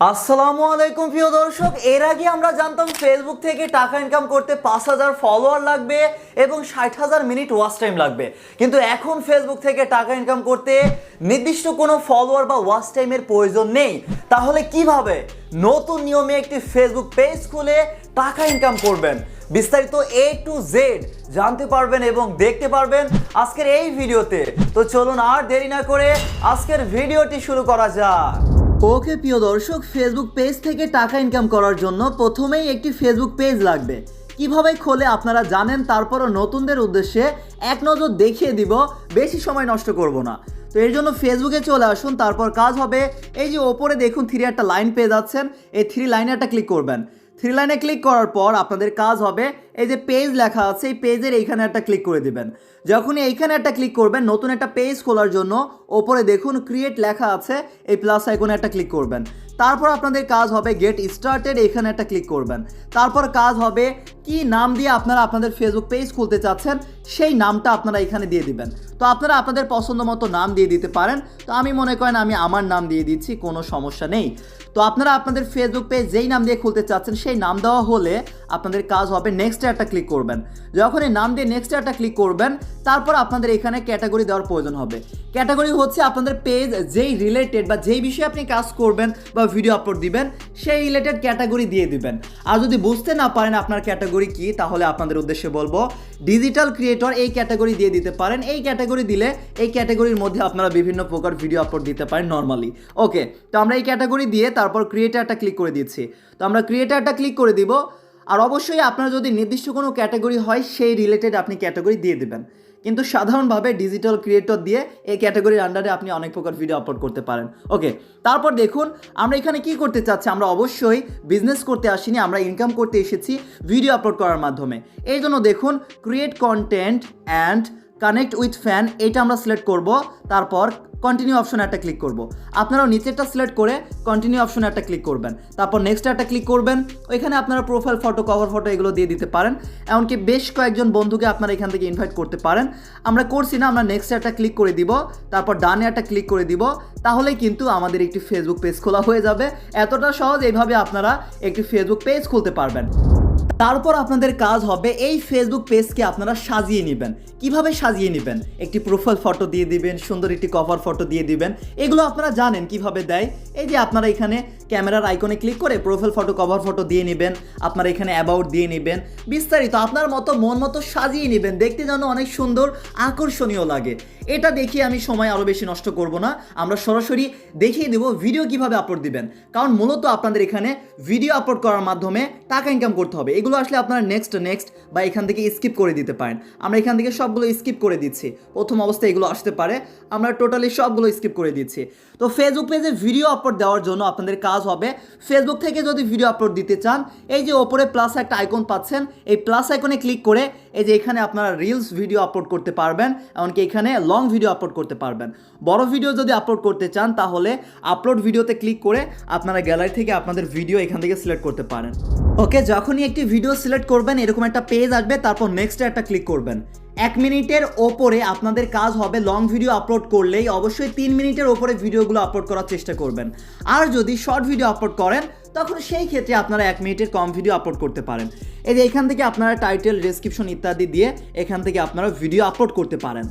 আসসালামু আলাইকুম, প্রিয় দর্শক। এর আগে আমরা জানতাম ফেসবুক থেকে টাকা ইনকাম করতে পাঁচ হাজার ফলোয়ার লাগবে এবং ষাট হাজার মিনিট ওয়াচ টাইম লাগবে। কিন্তু এখন ফেসবুক থেকে টাকা ইনকাম করতে নির্দিষ্ট কোনো ফলোয়ার বা ওয়াচ টাইমের প্রয়োজন নেই। তাহলে কীভাবে নতুন নিয়মে একটি ফেসবুক পেজ খুলে টাকা ইনকাম করবেন? বিস্তারিত এ টু জেড জানতে পারবেন এবং দেখতে পারবেন আজকের এই ভিডিওতে। তো চলুন আর দেরি না করে আজকের ভিডিওটি শুরু করা যাক। ওকে প্রিয় দর্শক ফেসবুক পেজ থেকে টাকা ইনকাম করার জন্য প্রথমেই একটি ফেসবুক পেজ লাগবে। কীভাবে খোলে আপনারা জানেন, তারপরও নতুনদের উদ্দেশ্যে এক নজর দেখিয়ে দিব, বেশি সময় নষ্ট করব না। তো এর জন্য ফেসবুকে চলে আসুন, তারপর কাজ হবে, এই যে ওপরে দেখুন থ্রি একটা লাইন পেয়ে যাচ্ছেন এই থ্রি লাইনে একটা ক্লিক করবেন। থ্রি লাইনে ক্লিক করার পর আপনাদের কাজ হবে, এই যে পেজ লেখা আছে, এই পেজের এইখানে একটা ক্লিক করে দিবেন। যখনই এইখানে একটা ক্লিক করবেন, নতুন একটা পেজ খোলার জন্য ওপরে দেখুন ক্রিয়েট লেখা আছে, এই প্লাস আইকনে একটা ক্লিক করবেন। তারপর আপনাদের কাজ হবে গেট স্টার্টেড এখানে একটা ক্লিক করবেন। তারপর কাজ হবে কি নাম দিয়ে আপনারা আপনাদের ফেসবুক পেজ খুলতে চাচ্ছেন, সেই নামটা আপনারা এখানে দিয়ে দিবেন। তো আপনারা আপনাদের পছন্দ মতো নাম দিয়ে দিতে পারেন। তো আমি মনে করেন আমি আমার নাম দিয়ে দিচ্ছি, কোনো সমস্যা নেই। তো আপনারা আপনাদের ফেসবুক পেজ যেই নাম দিয়ে খুলতে চাচ্ছেন, সেই নাম দেওয়া হলে আপনাদের কাজ হবে নেক্সটে একটা ক্লিক করবেন। যখন এই নাম দিয়ে নেক্সটে একটা ক্লিক করবেন, তারপর আপনাদের এখানে ক্যাটাগরি দেওয়ার প্রয়োজন হবে। ক্যাটাগরি হচ্ছে আপনাদের পেজ যেই রিলেটেড বা যেই বিষয়ে আপনি কাজ করবেন বা ভিডিও আপলোড দিবেন, সেই রিলেটেড ক্যাটাগরি দিয়ে দিবেন। আর যদি বুঝতে না পারেন আপনার ক্যাটাগরি কি, তাহলে আপনাদের উদ্দেশ্যে বলব ডিজিটাল ক্রিয়েটর এই ক্যাটাগরি দিয়ে দিতে পারেন। এই ক্যাটাগরি দিলে এই ক্যাটাগরির মধ্যে আপনারা বিভিন্ন প্রকার ভিডিও আপলোড দিতে পারেন নর্মালি ওকে তো আমরা এই ক্যাটাগরি দিয়ে তারপর ক্রিয়েটারটা ক্লিক করে দিচ্ছি। তো আমরা ক্রিয়েটারটা ক্লিক করে দিব, আর অবশ্যই আপনার যদি নির্দিষ্ট কোনো ক্যাটাগরি হয়, সেই রিলেটেড আপনি ক্যাটাগরি দিয়ে দেবেন। কিন্তু সাধারণভাবে ডিজিটাল ক্রিয়েটর দিয়ে এই ক্যাটাগরির আন্ডারে আপনি অনেক প্রকার ভিডিও আপলোড করতে পারেন। ওকে তারপর দেখুন, আমরা এখানে কি করতে চাচ্ছি? আমরা অবশ্যই বিজনেস করতে আসিনি, আমরা ইনকাম করতে এসেছি ভিডিও আপলোড করার মাধ্যমে। এই জন্য দেখুন create content and connect with fan এটা আমরা সিলেক্ট করব। তারপর কন্টিনিউ অপশনে একটা ক্লিক করব। আপনারাও নিচেরটা সিলেক্ট করে কন্টিনিউ অপশনে একটা ক্লিক করবেন। তারপর নেক্সট একটা ক্লিক করবেন। ওইখানে আপনারা প্রোফাইল ফটো কভার ফটো এগুলো দিয়ে দিতে পারেন। এমনকি বেশ কয়েকজন বন্ধুকে আপনারা এখান থেকে ইনভাইট করতে পারেন। আমরা করছি না, আমরা নেক্সট একটা ক্লিক করে দিব। তারপর ডানে একটা ক্লিক করে দিব। তাহলেই কিন্তু আমাদের একটি ফেসবুক পেজ খোলা হয়ে যাবে। এতটা সহজ, এইভাবে আপনারা একটি ফেসবুক পেজ খুলতে পারবেন। তারপর আপনাদের কাজ হবে এই ফেসবুক পেজকে আপনারা সাজিয়ে নেবেন। কীভাবে সাজিয়ে নেবেন? একটি প্রোফাইল ফটো দিয়ে দিবেন, সুন্দর একটি কভার ফটো দিয়ে দিবেন। এগুলো আপনারা জানেন কীভাবে দেয়। এই যে আপনারা এখানে ক্যামেরার আইকনে ক্লিক করে প্রোফাইল ফটো কভার ফটো দিয়ে নেবেন, আপনারা এখানে অ্যাবাউট দিয়ে নেবেন। বিস্তারিত আপনার মতো, মন মতো সাজিয়ে নেবেন। দেখতে যেন অনেক সুন্দর, আকর্ষণীয় লাগে। এটা দেখিয়ে আমি সময় আরও বেশি নষ্ট করব না। আমরা সরাসরি দেখিয়ে দেবো ভিডিও কীভাবে আপলোড দিবেন। কারণ মূলত আপনাদের এখানে ভিডিও আপলোড করার মাধ্যমে টাকা ইনকাম করতে হবে। এগুলো আসলে আপনারা নেক্সট নেক্সট বা এখান থেকে স্কিপ করে দিতে পারেন। আমরা এখান থেকে সবগুলো স্কিপ করে দিচ্ছি। প্রথম অবস্থায় এগুলো আসতে পারে। আমরা টোটালি সবগুলো স্কিপ করে দিচ্ছি। তো ফেসবুক পেজে ভিডিও আপলোড দেওয়ার জন্য আপনাদের কাজ হবে। ফেসবুক থেকে যদি ভিডিও আপলোড দিতে চান, এই যে ওপরে প্লাস একটা আইকন পাচ্ছেন, এই প্লাস আইকনে ক্লিক করে এই যে এখানে আপনারা রিলস ভিডিও আপলোড করতে পারবেন, এমনকি এখানে লং ভিডিও আপলোড করতে পারবেন। বড় ভিডিও যদি আপলোড করতে চান, তাহলে আপলোড ভিডিওতে ক্লিক করে আপনারা গ্যালারি থেকে আপনাদের ভিডিও এখান থেকে সিলেক্ট করতে পারেন। ওকে যখনই একটি ভিডিও সিলেক্ট করবেন, এরকম একটা পেজ আসবে, তারপর নেক্সটে একটা ক্লিক করবেন। এক মিনিটের ওপরে আপনাদের কাজ হবে লং ভিডিও আপলোড করলেই অবশ্যই তিন মিনিটের ওপরে ভিডিওগুলো আপলোড করার চেষ্টা করবেন। আর যদি শর্ট ভিডিও আপলোড করেন, তখন সেই ক্ষেত্রে আপনারা এক মিনিটের কম ভিডিও আপলোড করতে পারেন। এই যে এখান থেকে আপনারা টাইটেল ডেসক্রিপশন ইত্যাদি দিয়ে এখান থেকে আপনারা ভিডিও আপলোড করতে পারেন।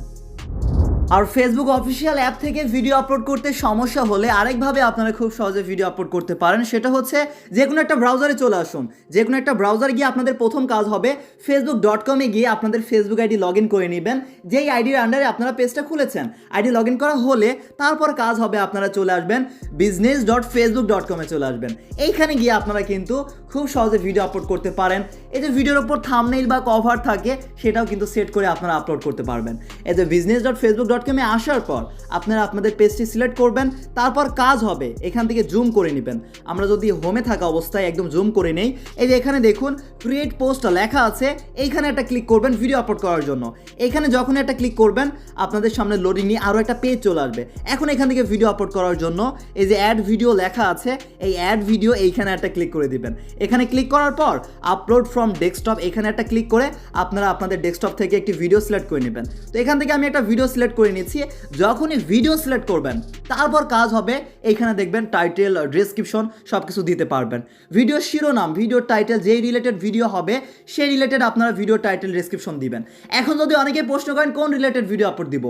আর ফেসবুক অফিসিয়াল অ্যাপ থেকে ভিডিও আপলোড করতে সমস্যা হলে আরেকভাবে আপনারা খুব সহজে ভিডিও আপলোড করতে পারেন। সেটা হচ্ছে যে কোনো একটা ব্রাউজারে চলে আসুন। যে কোনো একটা ব্রাউজার গিয়ে আপনাদের প্রথম কাজ হবে ফেসবুক ডট কমে গিয়ে আপনাদের ফেসবুক আইডি লগ ইন করে নেবেন। যেই আইডির আন্ডারে আপনারা পেজটা খুলেছেন আইডি লগ ইন করা হলে তারপর কাজ হবে আপনারা চলে আসবেন বিজনেস ডট ফেসবুক ডট কমে চলে আসবেন। এইখানে গিয়ে আপনারা কিন্তু খুব সহজে ভিডিও আপলোড করতে পারেন। এই যে ভিডিওর ওপর থামনেইল বা কভার থাকে, সেটাও কিন্তু সেট করে আপনারা আপলোড করতে পারবেন। এই যে বিজনেস ডট ফেসবুক ডট কমে আসার পর আপনারা আপনাদের পেজটি সিলেক্ট করবেন, তারপর কাজ হবে। এখান থেকে জুম করে নেবেন। আমরা যদি হোমে থাকা অবস্থায় একদম জুম করে নেই, এই যে এখানে দেখুন ক্রিয়েট পোস্ট লেখা আছে, এইখানে একটা ক্লিক করবেন ভিডিও আপলোড করার জন্য। এখানে যখন একটা ক্লিক করবেন, আপনাদের সামনে লোডিং নিয়ে আরও একটা পেজ চলে আসবে। এখন এখান থেকে ভিডিও আপলোড করার জন্য এই যে অ্যাড ভিডিও লেখা আছে, এই অ্যাড ভিডিও এইখানে একটা ক্লিক করে দিবেন। এখানে ক্লিক করার পর আপলোড ফ্রম ডেস্কটপ এখানে একটা ক্লিক করে আপনারা আপনাদের ডেস্কটপ থেকে একটি ভিডিও সিলেক্ট করে নেবেন। তো এখান থেকে আমি একটা ভিডিও সিলেক্ট করে করে নিচ্ছি, যখনই ভিডিও সিলেক্ট করবেন, তারপর কাজ হবে, এইখানে দেখবেন টাইটেল ডিসক্রিপশন সব কিছু দিতে পারবেন। ভিডিও শিরোনাম ভিডিও টাইটেল যেই রিলেটেড ভিডিও হবে, সেই রিলেটেড আপনারা ভিডিও টাইটেল ডিসক্রিপশন দিবেন। এখন যদি অনেকে প্রশ্ন করেন, কোন রিলেটেড ভিডিও আপলোড দিব?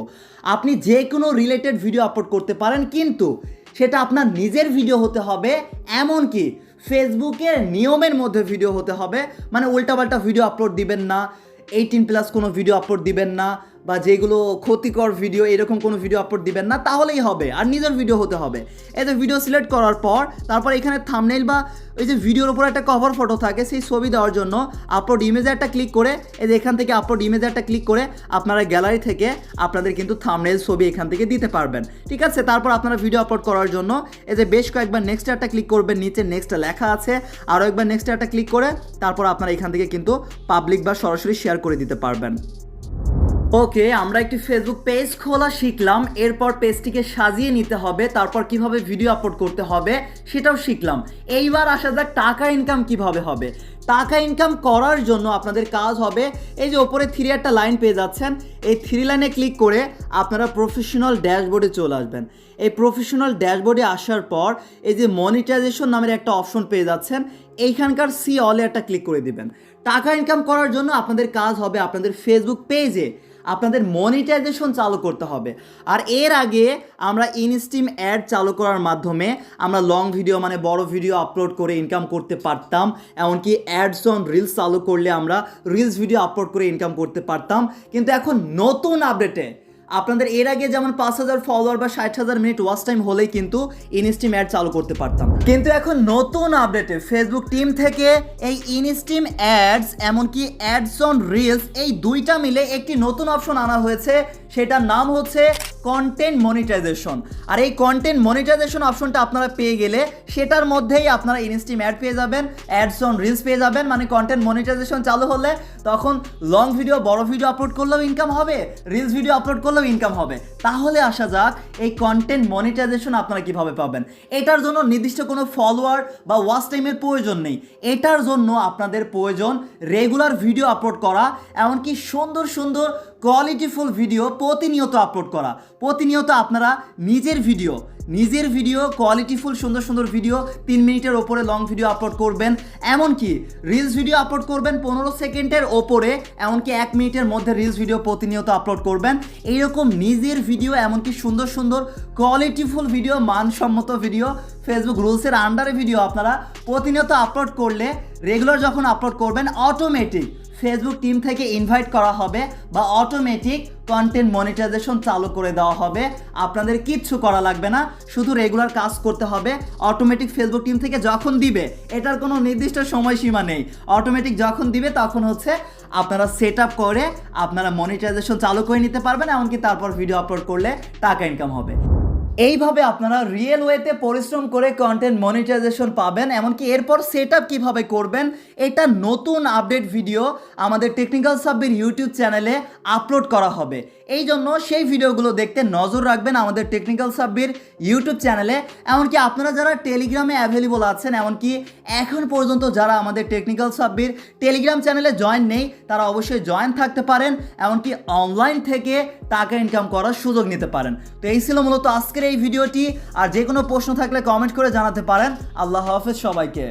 আপনি যে কোনো রিলেটেড ভিডিও আপলোড করতে পারেন, কিন্তু সেটা আপনার নিজের ভিডিও হতে হবে এমন কি ফেসবুকের নিয়মের মধ্যে ভিডিও হতে হবে মানে উল্টাপাল্টা ভিডিও আপলোড দিবেন না এইটিন প্লাস কোনো ভিডিও আপলোড দিবেন না বা যেগুলো ক্ষতিকর ভিডিও এরকম কোনো ভিডিও আপলোড দিবেন না, তাহলেই হবে, আর নিজের ভিডিও হতে হবে। এতে ভিডিও সিলেক্ট করার পর, তারপর এখানে থামনেল বা ওই যে ভিডিওর উপর একটা কভার ফটো থাকে, সেই ছবি দেওয়ার জন্য আপলোড ইমেজে একটা ক্লিক করে, এই যে এখান থেকে আপলোড ইমেজে একটা ক্লিক করে আপনারা গ্যালারি থেকে আপনাদের কিন্তু থামনেল ছবি এখান থেকে দিতে পারবেন। ঠিক আছে? তারপর আপনারা ভিডিও আপলোড করার জন্য এই যে বেশ কয়েকবার নেক্সট একটা ক্লিক করবেন, নিচে নেক্সট লেখা আছে আরও একবার নেক্সট একটা ক্লিক করে, তারপর আপনারা এখান থেকে কিন্তু পাবলিক বা সরাসরি শেয়ার করে দিতে পারবেন। ওকে, আমরা একটি ফেসবুক পেজ খোলা শিখলাম, এরপর পেজটিকে সাজিয়ে নিতে হবে, তারপর কীভাবে ভিডিও আপলোড করতে হবে সেটাও শিখলাম। এইবার আসা যাক টাকা ইনকাম কীভাবে হবে। টাকা ইনকাম করার জন্য আপনাদের কাজ হবে, এই যে ওপরে থ্রি একটা লাইন পেয়ে যাচ্ছেন, এই থ্রি লাইনে ক্লিক করে আপনারা প্রফেশনাল ড্যাশবোর্ডে চলে আসবেন। এই প্রফেশনাল ড্যাশবোর্ডে আসার পর এই যে মনিটাইজেশন নামের একটা অপশন পেয়ে যাচ্ছেন, এইখানকার সি অলে একটা ক্লিক করে দিবেন। টাকা ইনকাম করার জন্য আপনাদের কাজ হবে আপনাদের ফেসবুক পেজে আপনাদের মনিটাইজেশন চালু করতে হবে। আর এর আগে আমরা ইনস্টিম অ্যাড চালু করার মাধ্যমে আমরা লং ভিডিও মানে বড় ভিডিও আপলোড করে ইনকাম করতে পারতাম। এমনকি অ্যাডস অন রিলস চালু করলে আমরা রিলস ভিডিও আপলোড করে ইনকাম করতে পারতাম। কিন্তু এখন নতুন আপডেটে আপনাদের এর আগে যেমন পাঁচ হাজার ফলোয়ার বা ষাট হাজার মিনিট ওয়াচ টাইম হলেই কিন্তু ইনস্টিম অ্যাড চালু করতে পারতাম। কিন্তু এখন নতুন আপডেটে ফেসবুক টিম থেকে এই ইনস্টিম অ্যাডস এমনকি অ্যাডস অন রিলস এই দুইটা মিলে একটি নতুন অপশন আনা হয়েছে। সেটার নাম হচ্ছে কন্টেন্ট মনিটাইজেশন আর এই কন্টেন্ট মনিটাইজেশন অপশনটা আপনারা পেয়ে গেলে সেটার মধ্যেই আপনারা ইনস্টিম অ্যাড পেয়ে যাবেন অ্যাডস অন রিলস পেয়ে যাবেন মানে কন্টেন্ট মনিটাইজেশন চালু হলে তখন লং ভিডিও বড় ভিডিও আপলোড করলেও ইনকাম হবে রিলস ভিডিও আপলোড করলেও ইনকাম হবে। তাহলে আসা যাক, এই কন্টেন্ট মনিটাইজেশন আপনারা কীভাবে পাবেন। এটার জন্য নির্দিষ্ট কোনো ফলোয়ার বা ওয়াচ টাইমের প্রয়োজন নেই। এটার জন্য আপনাদের প্রয়োজন রেগুলার ভিডিও আপলোড করা, এমনকি সুন্দর সুন্দর কোয়ালিটিফুল ভিডিও প্রতিনিয়ত আপলোড করা। প্রতিনিয়ত আপনারা নিজের ভিডিও নিজের ভিডিও কোয়ালিটিফুল সুন্দর সুন্দর ভিডিও তিন মিনিটের ওপরে লং ভিডিও আপলোড করবেন। এমনকি রিলস ভিডিও আপলোড করবেন পনেরো সেকেন্ডের ওপরে, এমনকি এক মিনিটের মধ্যে রিলস ভিডিও প্রতিনিয়ত আপলোড করবেন। এইরকম নিজের ভিডিও এমনকি সুন্দর সুন্দর কোয়ালিটিফুল ভিডিও মানসম্মত ভিডিও ফেসবুক রুলসের আন্ডারে ভিডিও আপনারা প্রতিনিয়ত আপলোড করলে রেগুলার যখন আপলোড করবেন অটোমেটিক ফেসবুক টিম থেকে ইনভাইট করা হবে বা অটোমেটিক কন্টেন্ট মনিটাইজেশন চালু করে দেওয়া হবে। আপনাদের কিচ্ছু করা লাগবে না, শুধু রেগুলার কাজ করতে হবে। অটোমেটিক ফেসবুক টিম থেকে যখন দিবে, এটার কোনো নির্দিষ্ট সময়সীমা নেই। অটোমেটিক যখন দিবে, তখন হচ্ছে আপনারা সেট আপ করে আপনারা মনিটাইজেশন চালু করে নিতে পারবেন, এমনকি তারপর ভিডিও আপলোড করলে টাকা ইনকাম হবে। এইভাবে আপনারা রিয়েল ওয়েতে পরিশ্রম করে কন্টেন্ট মনিটাইজেশন পাবেন, এমনকি এরপর সেট আপ কীভাবে করবেন, এটা নতুন আপডেট ভিডিও আমাদের টেকনিক্যাল সাব্বির ইউটিউব চ্যানেলে আপলোড করা হবে। এই জন্য সেই ভিডিওগুলো দেখতে নজর রাখবেন আমাদের টেকনিক্যাল সাব্বির ইউটিউব চ্যানেলে এমনকি আপনারা যারা টেলিগ্রামে অ্যাভেলেবল আছেন, এমনকি এখন পর্যন্ত যারা আমাদের টেকনিক্যাল সাব্বির টেলিগ্রাম চ্যানেলে জয়েন নেই, তারা অবশ্যই জয়েন থাকতে পারেন, এমনকি অনলাইন থেকে টাকা ইনকাম করার সুযোগ নিতে পারেন। তো এই ছিল মূলত আজকের এই ভিডিওটি আর যে কোনো প্রশ্ন থাকলে কমেন্ট করে জানাতে পারেন। আল্লাহ হাফেজ সবাইকে।